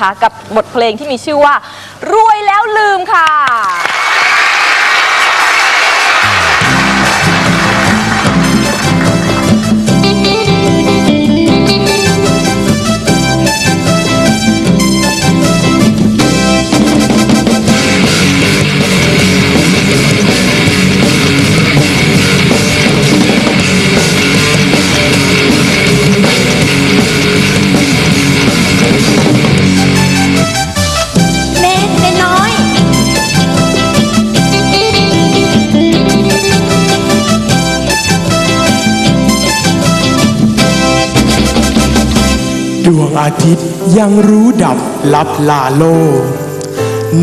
นะคะ กับบทเพลงที่มีชื่อว่ารวยแล้วลืมค่ะ อาทิตย์ยังรู้ดับลับลาโลก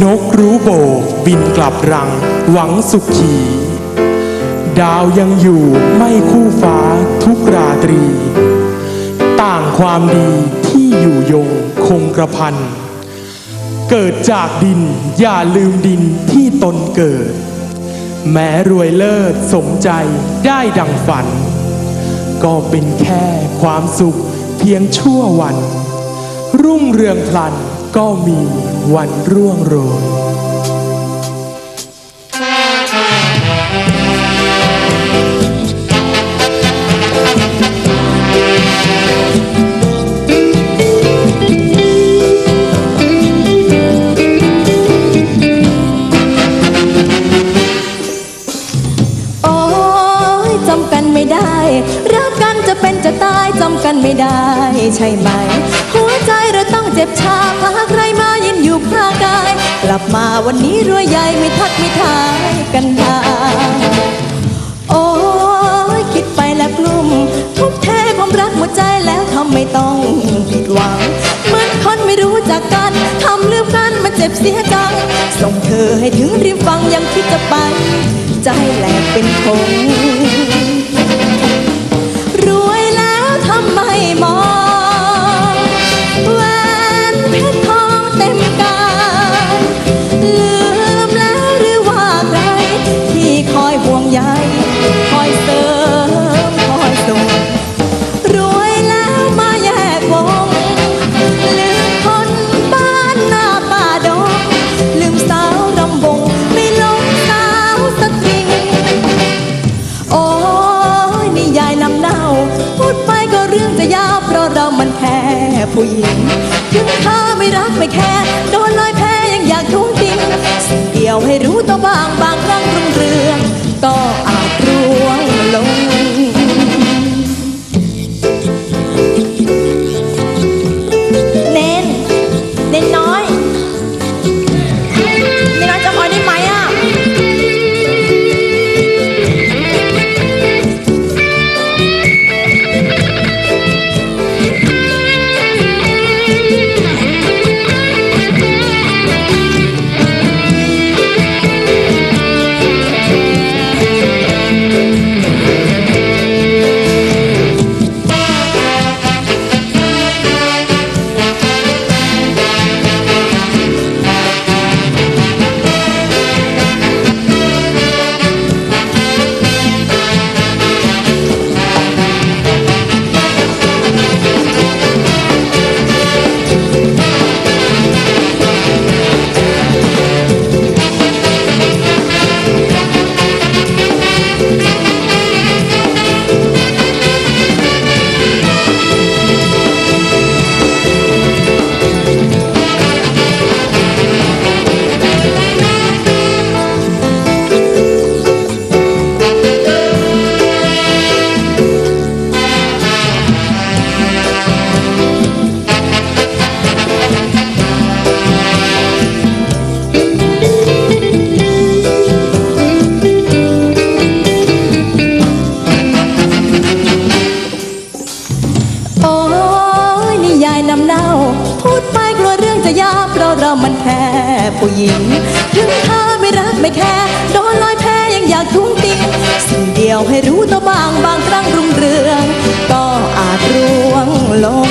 นกรู้โบกบินกลับรังหวังสุขี ดาวยังอยู่ไม่คู่ฟ้าทุกราตรี ต่างความดีที่อยู่ยงคงกระพัน เกิดจากดินอย่าลืมดินที่ตนเกิด แม้รวยเลิศสมใจได้ดังฝัน ก็เป็นแค่ความสุขเพียงชั่ววัน รุ่งเรืองพลันก็มีวันร่วงโรยโอ้ยจำกันไม่ได้ รักกันจะเป็นจะตายจำกันไม่ได้ใช่ไหม บชาหาใครมายืนอยู่ข้างกาย กลับมาวันนี้รวยใหญ่ไม่ทักไม่ทายกันทางโอ้ยคิดไปแล้วกลุ่มทุกแท้ความรักหมดใจแล้วทำไม่ต้องผิดหวังเหมือนคนไม่รู้จักกันทำลืมกันมันเจ็บเสียจังส่งเธอให้ถึงริมฟังยังคิดจะไป ใจแหลกเป็นคง ตัวบางบางครั้งรุ่งเรืองก็อาจร่วงลง ผู้หญิง ถึงเธอไม่รักไม่แค่โดนลอยแพ้ยังอยากทุ่งติงสิ่งเดียวให้รู้ตัวบางบางครั้งรุ่งเรือง ก็อาจร่วงลง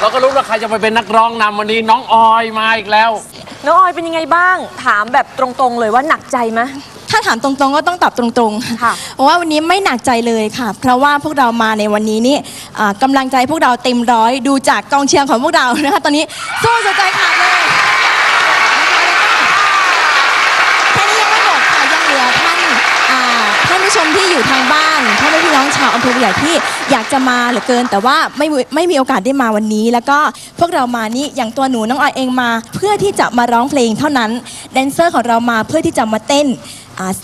เราก็รู้ว่าใครจะไปเป็นนักร้องนำวันนี้น้องออยมาอีกแล้ว น้องออยเป็นยังไงบ้าง ถามแบบตรงๆเลยว่าหนักใจไหม ถ้าถามตรงๆก็ต้องตอบตรงๆค่ะเพราะว่าวันนี้ไม่หนักใจเลยค่ะ เพราะว่าพวกเรามาในวันนี้นี่อ่ากำลังใจพวกเราเต็มร้อยดูจากกองเชียร์ของพวกเรานะคะตอนนี้สู้สุดใจขาดเลยแค่นี้ยังไม่หมดค่ะยังเหลือท่านอ่าท่านผู้ชมที่อยู่ทางบ้านท่านพี่น้ องชาวอำเภอใหญ่ที่อยากจะมาเหลือเกิน แต่ว่าไม่ไม่มีโอกาสได้มาวันนี้ แล้วก็พวกเรามานี่อย่างตัวหนูน้องออยเองมา เพื่อที่จะมาร้องเพลงเท่านั้นแดนเซอร์ของเรามาเพื่อที่จะมาเต้น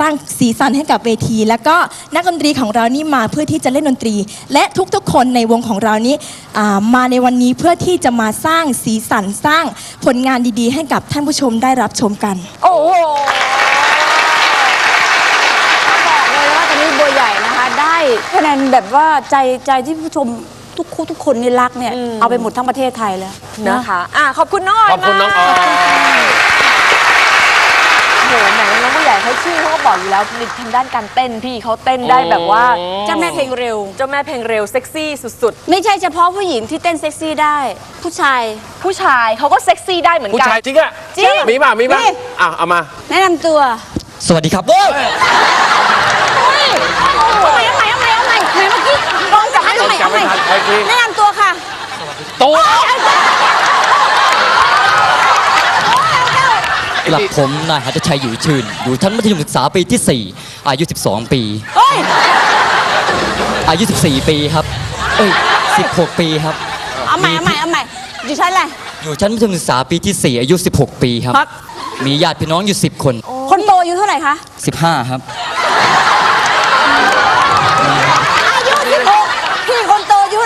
สร้างสีสันให้กับเวที แล้วก็นักดนตรีของเรานี่มาเพื่อที่จะเล่นดนตรี และทุกๆ คนในวงของเรานี้มาในวันนี้เพื่อที่จะมาสร้างสีสันสร้างผลงานดีๆ ให้กับท่านผู้ชมได้รับชมกัน โอ้โห บอกเลยว่าตอนนี้บัวใหญ่นะ คะได้คะแนนแบบว่าใจใจที่ผู้ชมทุกคู่ทุกคนนี่รักเนี่ย เอาไปหมดทั้งประเทศไทยแล้วนะคะ อะ ขอบคุณน้องออยขอบคุณน้องออยโอ้โหแหมน้องผู้ใหญ่เขาชื่อเขาก็บอกอยู่แล้วในทางด้านการเต้นพี่เขาเต้นได้แบบว่าเจ้าแม่เพลงเร็ว เจ้าแม่เพลงเร็วเซ็กซี่สุด ไม่ใช่เฉพาะผู้หญิงที่เต้นเซ็กซี่ได้ ผู้ชาย ๆ ผู้ชายเขาก็เซ็กซี่ได้เหมือนผู้กัน ชายจริงอะจริง มีป่ะมีป่ะมี อะเอามา แนะนำตัว สวัสดีครับทำไมทำไมทำไมทำไมไหนเมื่อกี้ ลองจับให้ทำไมจับทำไมไม่ทันใครที แนะนำตัวค่ะตัวหลับผมนายหัตถชัยอยู่ชื่น อยู่ชั้นมัธยมศึกษาปีที่ 4 อายุ 12 ปี เฮ้ยอายุ 14 ปีครับ เอ้ย 16 ปีครับ เอาใหม่เอาใหม่เอาใหม่อยู่ชั้นอะไรอยู่ชั้นมัธยมศึกษาปีที่ 4 อายุ 16 ปีครับครับมีญาติพี่น้องอยู่ 10 คน คนโตอายุเท่าไหร่คะ 15 ครับ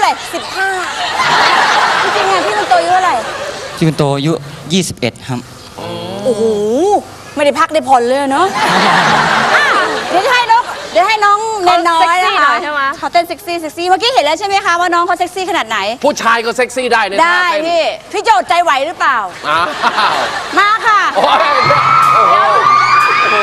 ร่สิบห้าจริงๆอะพี่คนโตอายุเท่าไหร่ที่คุณโตอายุ 21 ครับ โอ้โห ไม่ได้พักได้ผ่อนเลยเนาะอะเดี๋ยวจะให้น้องเดี๋ยวให้น้องเนนน้อยเซ็กซี่นะหน่คะอยใช่ไหม เขาเต้นเซ็กซี่เซ็กซี่ เมื่อกี้เห็นแล้วใช่ไหมคะว่าน้องเขาเซ็กซี่ขนาดไหน ผู้ชายก็เซ็กซี่ได้ในท่าได้เต้นพี่ พี่โจทย์ใจไหวหรือเปล่า อ้าวมาค่ะ โอ้ยโอ้โห